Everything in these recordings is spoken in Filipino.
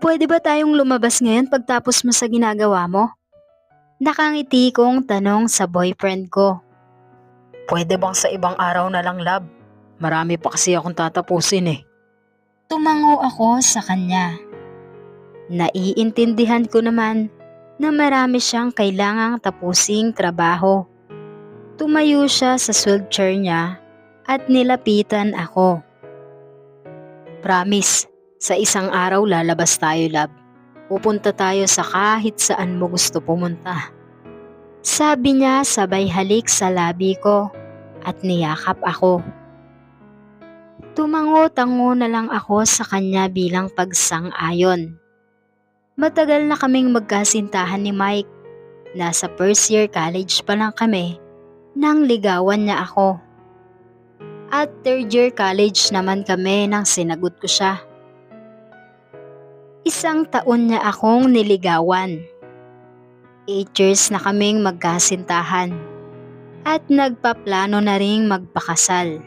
pwede ba tayong lumabas ngayon pagtapos mo sa ginagawa mo? Nakangiti kong tanong sa boyfriend ko. Pwede bang sa ibang araw na lang, love? Marami pa kasi akong tatapusin eh. Tumango ako sa kanya. Naiintindihan ko naman na marami siyang kailangang tapusing trabaho. Tumayo siya sa wheelchair niya at nilapitan ako. Promise, sa isang araw lalabas tayo, love. Pupunta tayo sa kahit saan mo gusto pumunta. Sabi niya sabay halik sa labi ko at niyakap ako. Tumango-tango na lang ako sa kanya bilang pagsang-ayon. Matagal na kaming magkasintahan ni Mike. Nasa first year college pa lang kami nang ligawan niya ako. At third year college naman kami nang sinagot ko siya. Isang taon niya akong niligawan. Eight years na kaming magkasintahan at nagpaplano na ring magpakasal.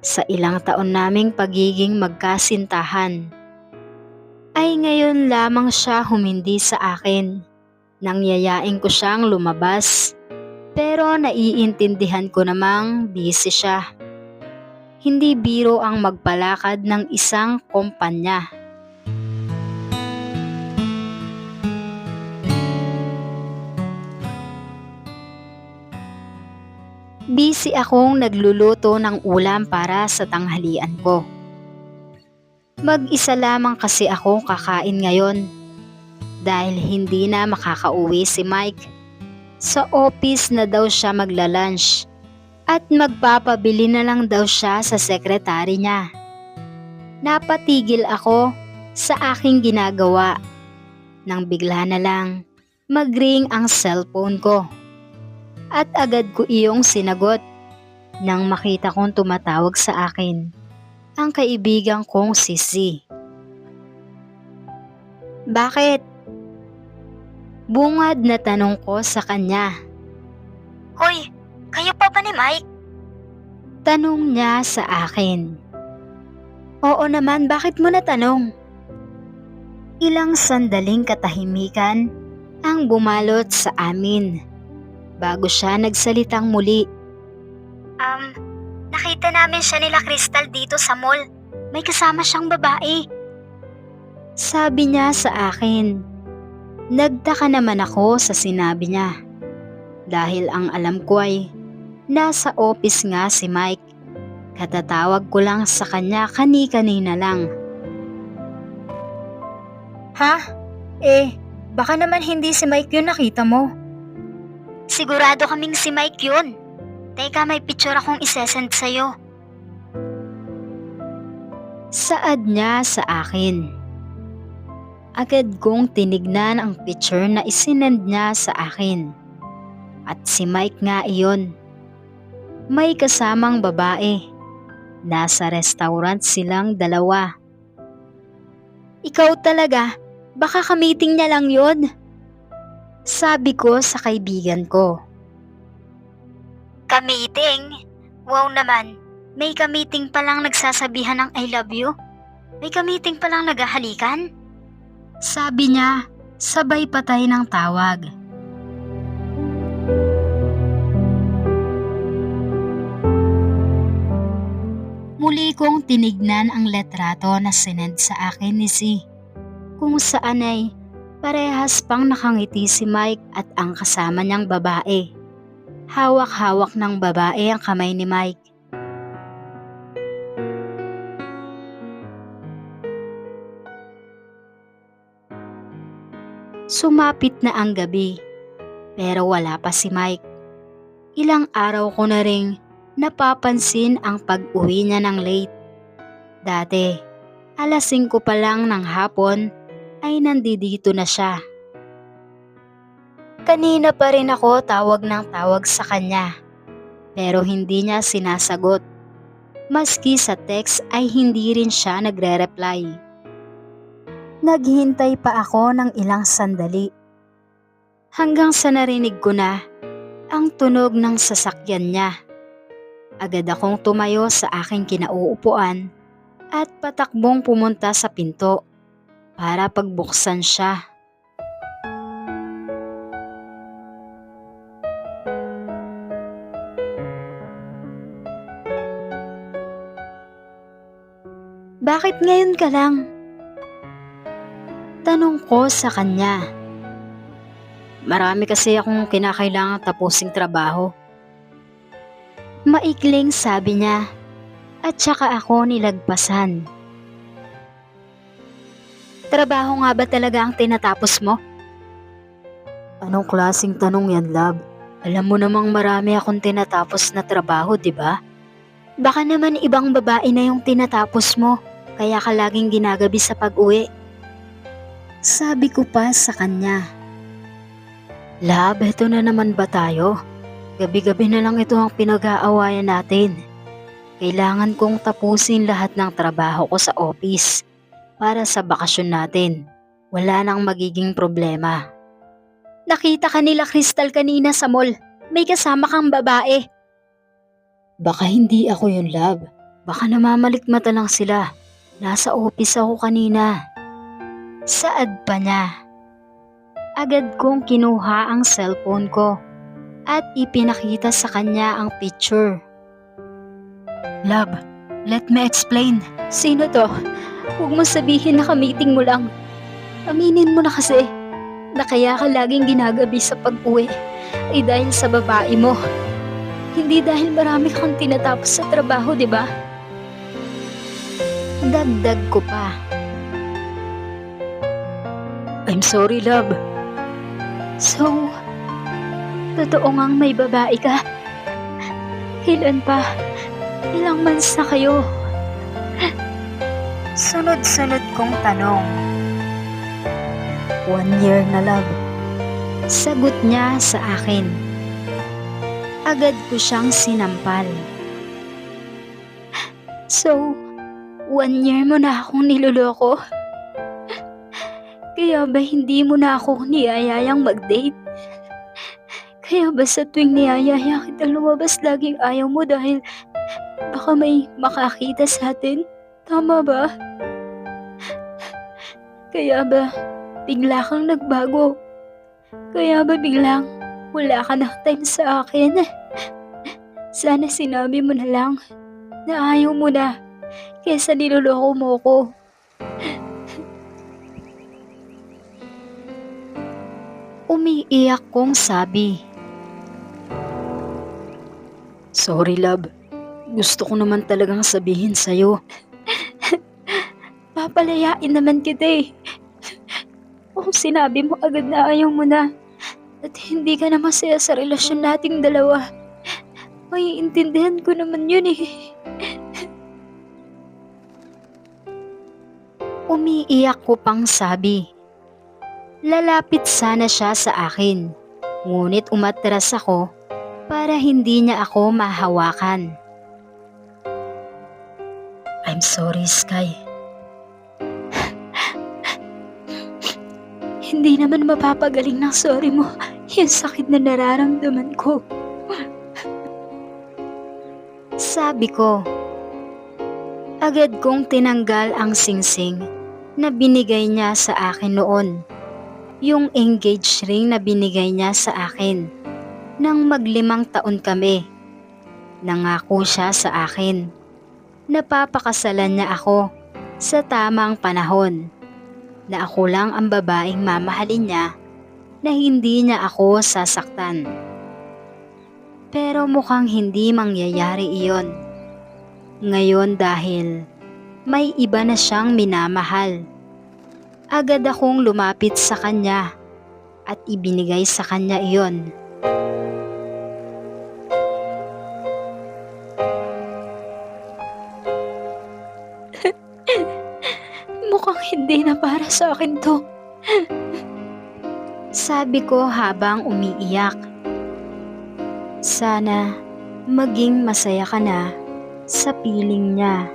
Sa ilang taon naming pagiging magkasintahan, ay ngayon lamang siya humindi sa akin. Nang yayain ko siyang lumabas, pero naiintindihan ko namang busy siya. Hindi biro ang magpalakad ng isang kumpanya. Busy akong nagluluto ng ulam para sa tanghalian ko. Mag-isa lamang kasi ako kakain ngayon dahil hindi na makakauwi si Mike. Sa office na daw siya magla-lunch at magpapabili na lang daw siya sa sekretary niya. Napatigil ako sa aking ginagawa nang bigla na lang magring ang cellphone ko. At agad ko iyong sinagot nang makita kong tumatawag sa akin ang kaibigan kong si Z. Bakit? Bungad na tanong ko sa kanya. Hoy, kayo pa ba ni Mike? Tanong niya sa akin. Oo naman, bakit mo natanong? Ilang sandaling katahimikan ang bumalot sa amin bago siya nagsalitang muli. Um, nakita namin siya nila Crystal dito sa mall. May kasama siyang babae. Sabi niya sa akin. Nagtaka naman ako sa sinabi niya. Dahil ang alam ko ay nasa office nga si Mike. Katatawag ko lang sa kanya kani-kanina lang. Ha? Eh, baka naman hindi si Mike yun nakita mo. Sigurado kaming si Mike yun. Teka, may picture akong isesend sa'yo. Saad niya sa akin. Agad kong tinignan ang picture na isinend niya sa akin. At si Mike nga iyon. May kasamang babae. Nasa restaurant silang dalawa. Ikaw talaga, baka kamiting niya lang yon. Sabi ko sa kaibigan ko. Kamiting? Wow naman. May kamiting pa lang nagsasabihan ng I love you? May kamiting pa lang naghahalikan? Sabi niya, sabay patay ng tawag. Muli kong tinignan ang letrato na sinend sa akin ni Si. Kung saan ay parehas pang nakangiti si Mike at ang kasama niyang babae. Hawak-hawak ng babae ang kamay ni Mike. Sumapit na ang gabi, pero wala pa si Mike. Ilang araw ko na ring napapansin ang pag-uwi niya ng late. Dati, alas 5 pa lang ng hapon ay nandidito na siya. Kanina pa rin ako tawag ng tawag sa kanya, pero hindi niya sinasagot. Maski sa text ay hindi rin siya nagre-reply. Naghintay pa ako ng ilang sandali. Hanggang sa narinig ko na ang tunog ng sasakyan niya. Agad akong tumayo sa aking kinauupuan at patakbong pumunta sa pinto para pagbuksan siya. Bakit ngayon ka lang? Tanong ko sa kanya. Marami kasi akong kinakailangan tapusing trabaho. Maikling sabi niya. At saka ako nilagpasan. Trabaho nga ba talaga ang tinatapos mo? Anong klasing tanong yan, love? Alam mo namang marami akong tinatapos na trabaho, di ba? Baka naman ibang babae na yung tinatapos mo, kaya ka laging ginagabi sa pag-uwi. Sabi ko pa sa kanya. Love, eto na naman ba tayo? Gabi-gabi na lang ito ang pinag-aawayan natin. Kailangan kong tapusin lahat ng trabaho ko sa office para sa bakasyon natin. Wala nang magiging problema. Nakita ka nila Crystal kanina sa mall. May kasama kang babae. Baka hindi ako yun, love. Baka namamalikmata lang sila. Nasa office ako kanina. Saad pa niya. Agad kong kinuha ang cellphone ko at ipinakita sa kanya ang picture. Love, let me explain. Sino to? Huwag mo sabihin na kamiting mo lang. Aminin mo na kasi na kaya ka laging ginagabi sa pag-uwi ay dahil sa babae mo. Hindi dahil marami kang tinatapos sa trabaho, di ba? Dagdag ko pa. I'm sorry, love. So, totoo ngang may babae ka? Kailan pa? Ilang months na kayo? Sunod-sunod kong tanong. One year na, love. Sagot niya sa akin. Agad ko siyang sinampal. So, one year mo na akong niloloko? Kaya ba hindi mo na ako niyayayang mag-date? Kaya ba sa tuwing niyayaya kita lumabas laging ayaw mo dahil baka may makakita sa atin? Tama ba? Kaya ba bigla kang nagbago? Kaya ba biglang wala ka ng time sa akin? Sana sinabi mo na lang na ayaw mo na kesa niloloko mo ko. Umiiyak kong sabi. Sorry, love. Gusto ko naman talagang sabihin sa'yo. Papalayain naman kita eh. Kung sinabi mo agad na ayaw mo na at hindi ka na masaya sa relasyon nating dalawa, maiintindihan ko naman yun eh. Umiiyak ko pang sabi. Lalapit sana siya sa akin, ngunit umatras ako para hindi niya ako mahawakan. I'm sorry, Sky. Hindi naman mapapagaling ng sorry mo yung sakit na nararamdaman ko. Sabi ko, agad kong tinanggal ang singsing na binigay niya sa akin noon. Yung engage ring na binigay niya sa akin nang maglimang taon kami. Nangako siya sa akin. Napapakasalan niya ako sa tamang panahon na ako lang ang babaeng mamahalin niya na hindi niya ako sasaktan. Pero mukhang hindi mangyayari iyon. Ngayon dahil may iba na siyang minamahal. Agad akong lumapit sa kanya at ibinigay sa kanya iyon. Hindi na para sa akin to. Sabi ko habang umiiyak. Sana maging masaya ka na sa piling niya.